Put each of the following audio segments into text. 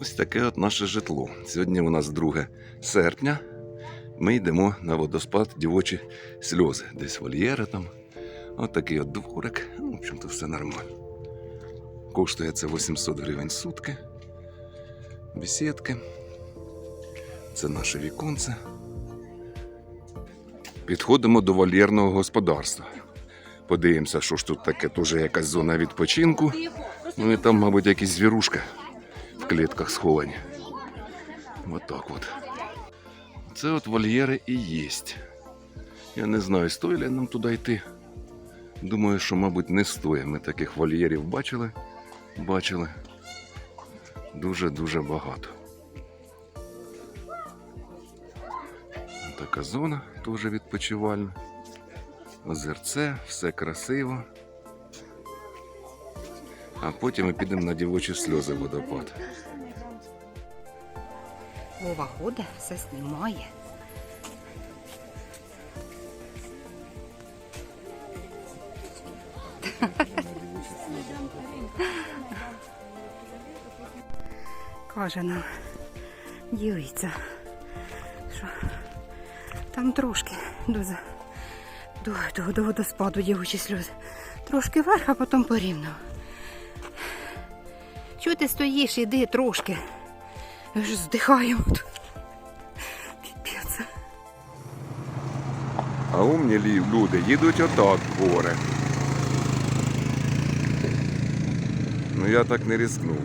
Ось таке от наше житло. Сьогодні у нас 2 серпня. Ми йдемо на водоспад дівочі сльози. Десь вольєри там. От такий от дворик. Ну, в общем-то, все нормально. Коштує це 800 гривень сутки. Бесідки. Це наше віконце. Підходимо до вольєрного господарства. Подивимося, що ж тут таке, теж якась зона відпочинку. Ну і там, мабуть, якісь звірушка в клітках сховані. От так от. Це от вольєри і є. Я не знаю, стоїть ли нам туди йти. Думаю, що, мабуть, не стоїть. Ми таких вольєрів бачили. Бачили. Дуже-дуже багато. Така зона теж відпочивальна. Озерце, все красиво. А потім ми підемо на дівочі сльози водопад. Вова ходить, все знімає. Каже нам, дивіться, що там трошки до, до, до, до водоспаду дівочі сльози. Трошки вверх, а потім порівняно. Чого ти стоїш, іди трошки. Ми ж тут. Піпець. А умні лі- люди їдуть отак в гори. Ну я так не ризикнув.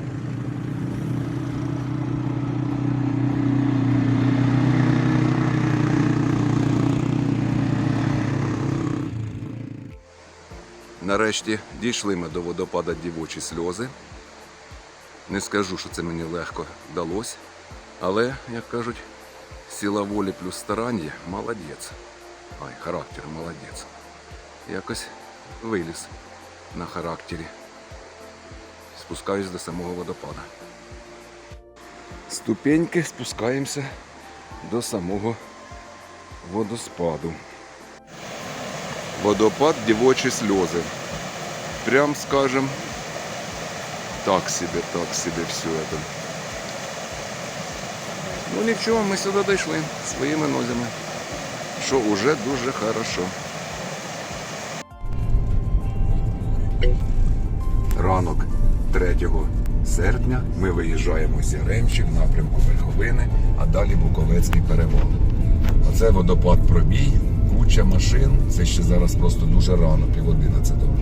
Нарешті дійшли ми до водопада дівочі сльози. Не скажу, що це мені легко вдалося, але, як кажуть, сила волі плюс старання молодець. Ай, характер молодець. Якось виліз на характері. Спускаюсь до самого водопада. Ступеньки спускаємося до самого водоспаду. Водопад дівочі сльози. Прям скажем, так себе, так себе все это. Ну нічого, ми сюди дійшли своїми нозями що уже дуже хорошо. Ранок 3 серпня ми виїжджаємо з Яремчі в напрямку Верховини, а далі Буковецький перевал. Оце водопад пробій, куча машин. Це ще зараз просто дуже рано, пів одинадцятого.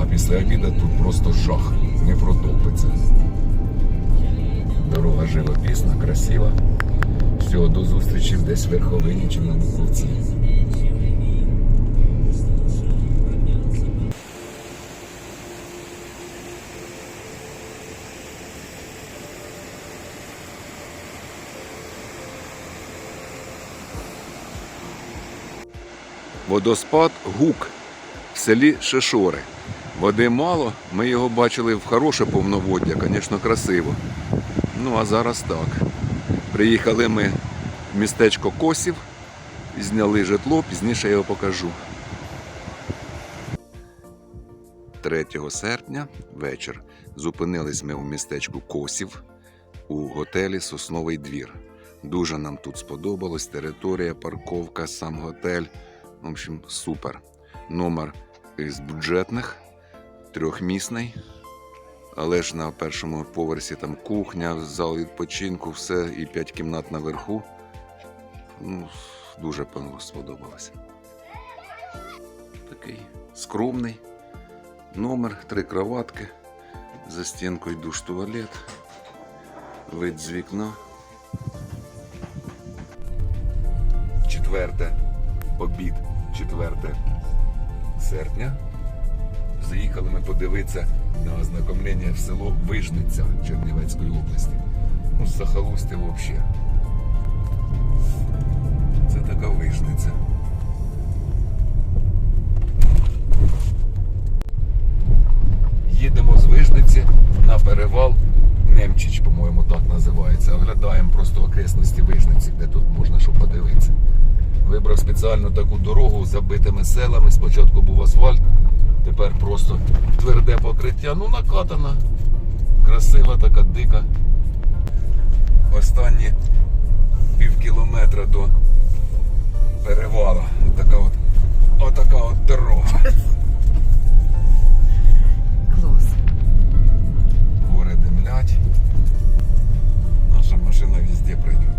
А після обіду тут просто жах, не протопиться. Дорога живописна, красива. Всього до зустрічі десь в Верховині чи на Буковці. Водоспад Гук в селі Шишори. Води мало, ми його бачили в хороше повноводдя, звісно, красиво. Ну а зараз так. Приїхали ми в містечко Косів, зняли житло, пізніше я його покажу. 3 серпня вечір зупинились ми в містечку Косів у готелі Сосновий двір. Дуже нам тут сподобалось. Територія, парковка, сам готель. В общем, супер. Номер із бюджетних, трьохмісний. Але ж на першому поверсі там кухня, зал відпочинку, все і п'ять кімнат наверху. Ну, дуже сподобалося. Такий скромний номер, три кроватки, за стінкою душ туалет, вид з вікна. Четверте, обід, 4 серпня. Заїхали ми подивитися на ознакомлення в село Вижниця Чернівецької області. Ну, з взагалі. Це така вижниця. Їдемо з Вижниці на перевал Немчич, по-моєму, так називається. Оглядаємо просто окресності Вижниці, де тут можна що подивитися. Вибрав спеціально таку дорогу з забитими селами. Спочатку був асфальт, тепер просто тверде покриття. Ну, накатана, красива така, дика Останні пів кілометра до перевала. Отака от, отака от дорога. Клас. Гори димлять. Наша машина везде пройдет.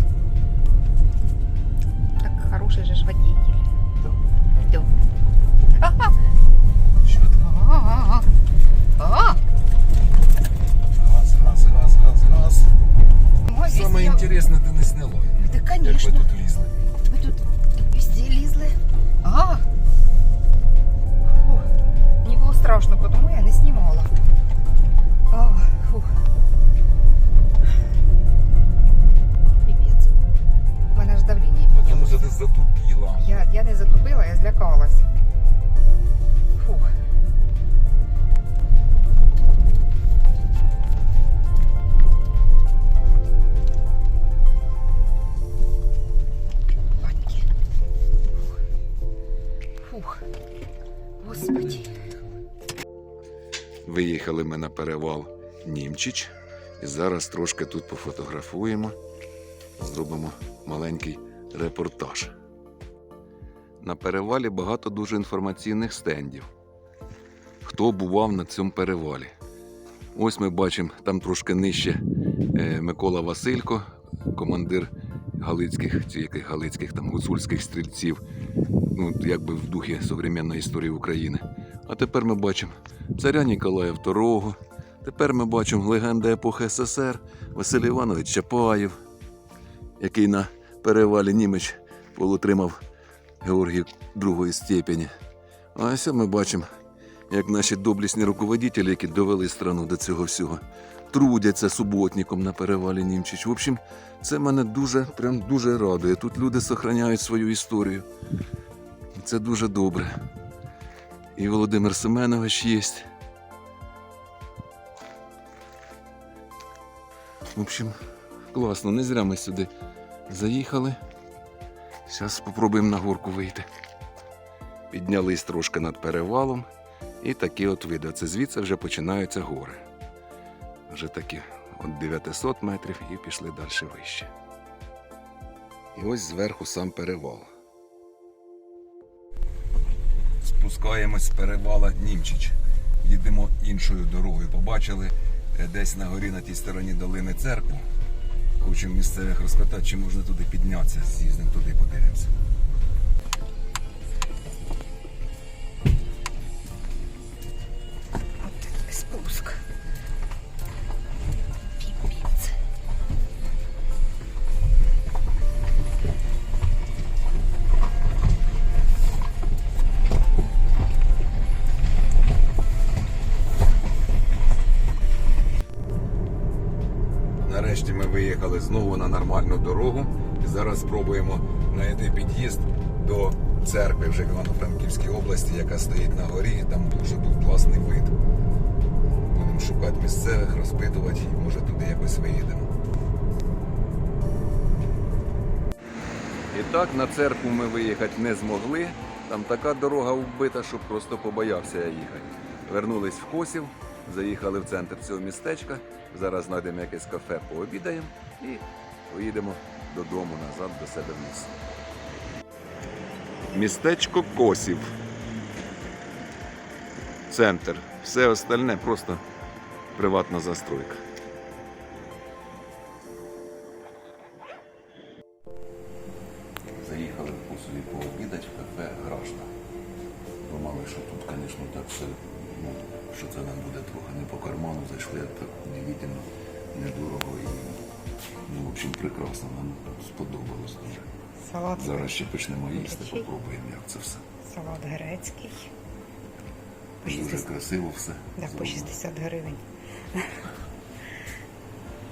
Виїхали ми на перевал Німчич. І зараз трошки тут пофотографуємо, зробимо маленький репортаж. На перевалі багато дуже інформаційних стендів. Хто бував на цьому перевалі? Ось ми бачимо там трошки нижче е, Микола Василько, командир галицьких, чи галицьких там гуцульських стрільців, ну, якби в духі современної історії України. А тепер ми бачимо царя Ніколая II. Тепер ми бачимо легенда епохи СССР Василь Іванович Чапаєв, який на перевалі Німеч полутримав Георгій другої степені. А ось ми бачимо, як наші доблісні руководителі, які довели страну до цього всього, трудяться суботником на перевалі Німчич. В общем, це мене дуже, прям дуже радує. Тут люди зберігають свою історію. Це дуже добре. І Володимир Семенович є. В общем, класно, не зря ми сюди заїхали. Зараз спробуємо на горку вийти. Піднялись трошки над перевалом. І такі от види. Це звідси вже починаються гори. Вже такі от 900 метрів і пішли далі вище. І ось зверху сам перевал. Спускаємось з перевала Німчич. Їдемо іншою дорогою. Побачили е, десь на горі на тій стороні долини церкву. Хочемо місцевих розпитати, чи можна туди піднятися. З'їздимо туди, подивимося. Нарешті ми виїхали знову на нормальну дорогу і зараз спробуємо знайти під'їзд до церкви вже в Івано-Франківській області, яка стоїть на горі. Там дуже був класний вид. Будемо шукати місцевих, розпитувати і може туди якось виїдемо. І так на церкву ми виїхати не змогли. Там така дорога вбита, що просто побоявся я їхати. Вернулись в Косів, заїхали в центр цього містечка. Зараз знайдемо якесь кафе, пообідаємо і поїдемо додому назад до себе в місто. Містечко Косів. Центр. Все остальне просто приватна застройка. Почнемо попробуємо, як це все. Салат грецький. По Дуже красиво все. да, по 60 гривень.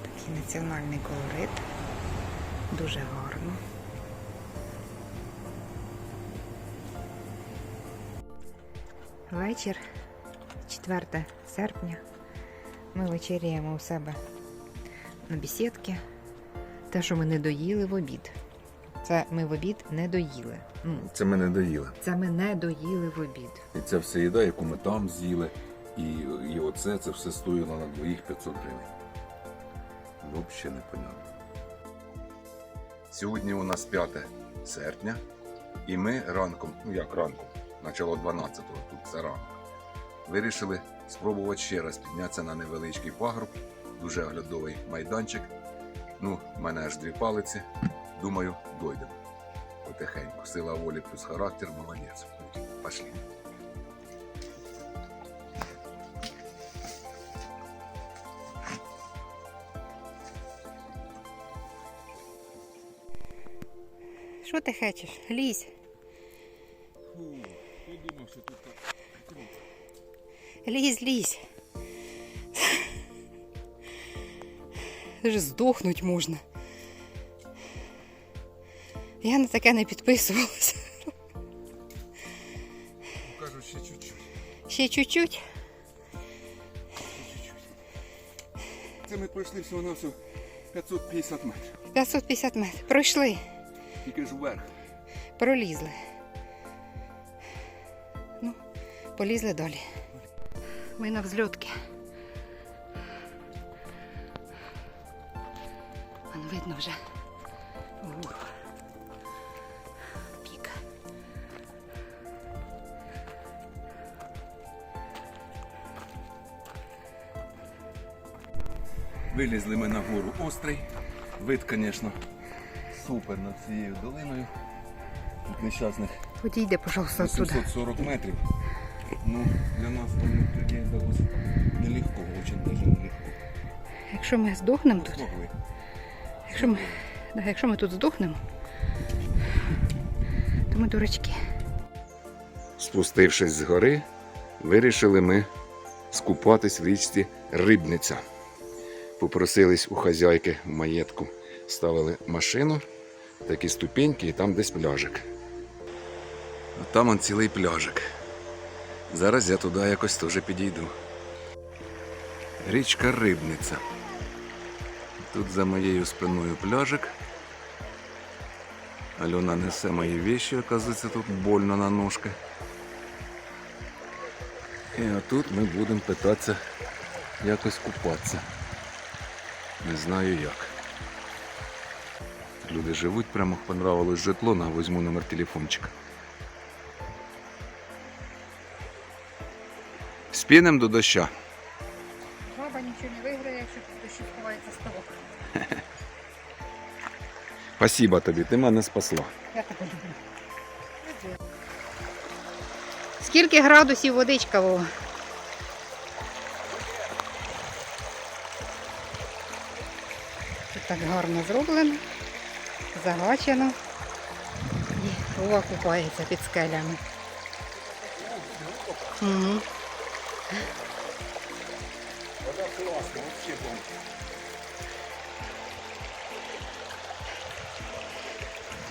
Такий національний колорит. Дуже гарно. Вечір, 4 серпня. Ми вечеряємо у себе на бесідці. Те, що ми не доїли в обід. Це ми в обід не доїли. Ну, Це ми не доїли. це ми не доїли в обід. І ця вся їда, яку ми там з'їли, і, і оце, це все стоїло на двоїх 500 гривень. Взагалі непонятно. Сьогодні у нас 5 серпня, і ми ранком, ну як ранком, начало 12-го, тут це ранок, вирішили спробувати ще раз піднятися на невеличкий пагорб, дуже оглядовий майданчик. Ну, в мене аж дві палиці. Думаю, дойдемо. Потихеньку. Сила волі плюс характер, молодець. Пошли. Що ти хочеш? Лізь. Подумав, що тут так круто. Лізь, лізь. Ж здохнуть можна. Я на таке не підписувалася. Кажуть, ще чуть-чуть. Ще чуть-чуть. Це ми пройшли всього на всього 550 метрів. 550 метрів. Пройшли, Тільки ж вверх. пролізли. Ну, полізли далі. Ми на взльотки. Вон видно вже вгору. Вилізли ми на гору Острий. Вид, звісно, супер над цією долиною. Тут нещасних Подійде, пожалуйста, оттуда. 840 метрів. Ну, для нас людей вдалося нелегко, дуже даже нелегко. Якщо ми здохнемо тут, Змогли. якщо ми, да, якщо ми тут здохнемо, то ми дурачки. Спустившись з гори, вирішили ми скупатись в річці Рибниця. Попросились у хазяйки в маєтку, ставили машину, такі ступеньки, і там десь пляжик. А там он цілий пляжик. Зараз я туди якось теж підійду. Річка Рибниця. Тут за моєю спиною пляжик. Альона несе мої вещи, оказується, тут больно на ножки. І отут ми будемо питатися якось купатися. Не знаю як. Люди живуть, прямо понравилось житло, на возьму номер телефончика. Спінем до доща. Баба нічого не виграє, якщо тут дощі ховається ставок. Спасибо тобі, ти мене спасла. Я тебе люблю. Скільки градусів водичка Вова? Тут так гарно зроблено, загачено. І Вова купається під скелями. Угу.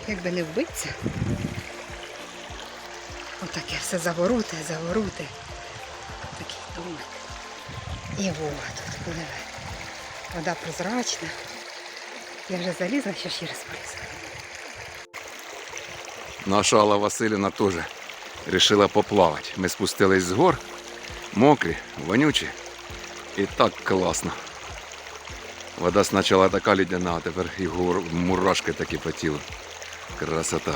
Якби не вбитися. Отаке все завороте, завороте. Такий домик. І Вова тут пливе. Вода прозрачна. Я вже залізла, ще ще раз полізла. Наша Алла Васильівна теж вирішила поплавати. Ми спустились з гор, мокрі, вонючі. І так класно. Вода спочатку така лідяна, а тепер і гор, мурашки такі по тілу. Красота.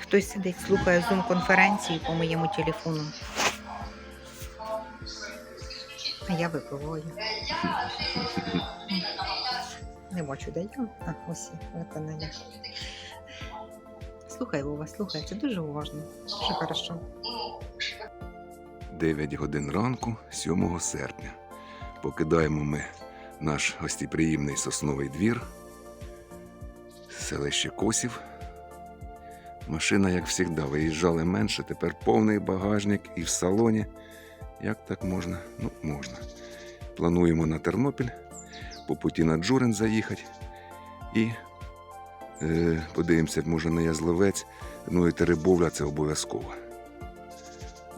Хтось сидить, слухає зум-конференції по моєму телефону. А я випиваю. Не бачу, де я. А, ось це не я. Слухай, Вова, слухай, це дуже уважно. Дуже хорошо. 9 годин ранку, 7 серпня. Покидаємо ми наш гостеприємний сосновий двір, селище Косів. Машина, як завжди, виїжджали менше, тепер повний багажник і в салоні. Як так можна? Ну, можна. Плануємо на Тернопіль, по путі на Джурин заїхати. І е, подивимося, може на Язловець. Ну і Теребовля це обов'язково.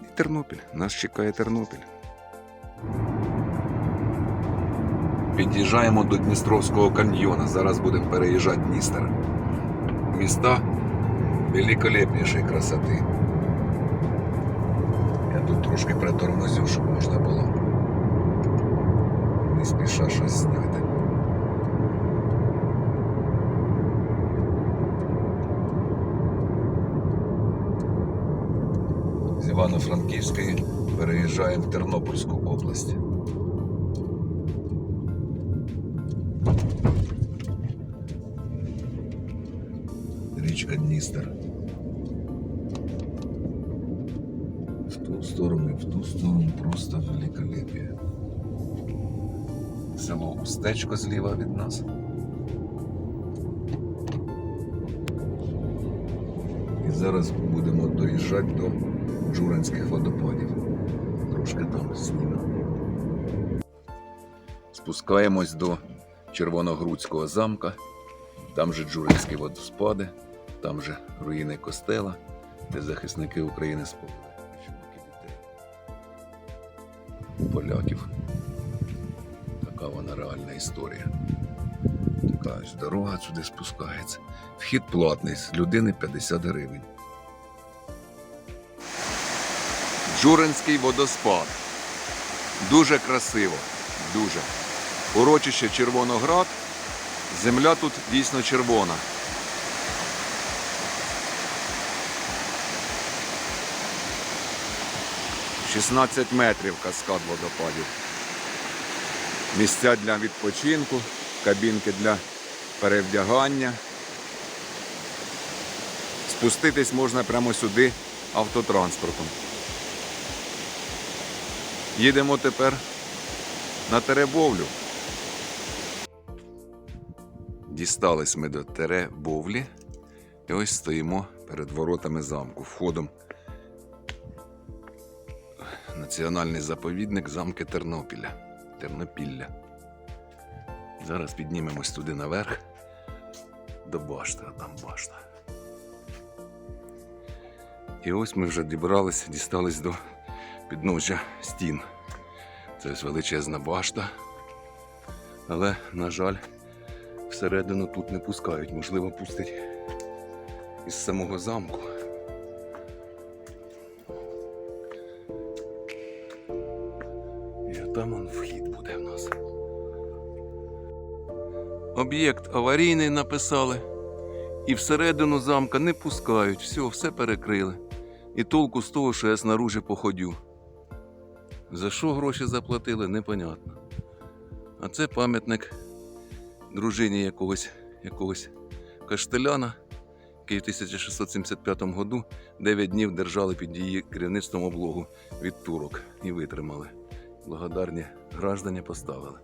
І Тернопіль. Нас чекає Тернопіль. Під'їжджаємо до Дністровського каньйона. Зараз будемо переїжджати Дністер. Міста великолепнішої красоти. Я тут трошки притормозю, щоб можна було не спіша щось зняти. З Івано-Франківської переїжджаємо в Тернопільську область. Річка Дністер. в ту сторону і в ту сторону просто великолепие. Село Устечко зліва від нас. І зараз будемо доїжджати до Джуранських водопадів. Трошки там знімемо. Спускаємось до Червоногрудського замка. Там же Джуринські водоспади, там же руїни костела, де захисники України дітей. Поляків. Така вона реальна історія. Така ось дорога сюди спускається. Вхід платний, з людини 50 гривень. Джуринський водоспад. Дуже красиво. Дуже. Урочище Червоноград. Земля тут дійсно червона. Шістнадцять метрів каскад водопадів. Місця для відпочинку, кабінки для перевдягання. Спуститись можна прямо сюди автотранспортом. Їдемо тепер на Теребовлю. Дістались ми до Теребовлі і ось стоїмо перед воротами замку, входом національний заповідник замки Тернопіля. Тернопілля. Зараз піднімемось туди наверх до башти, а там башта. І ось ми вже дібралися, дістались до підножжя стін. Це ось величезна башта. Але, на жаль, всередину тут не пускають, можливо, пустять із самого замку. Об'єкт аварійний написали. І всередину замка не пускають. Все, все перекрили. І толку з того, що я снаружи походю. За що гроші заплатили, непонятно. А це пам'ятник дружині якогось, якогось каштеляна, який в 1675 году 9 днів держали під її керівництвом облогу від турок і витримали. Благодарні граждані поставили.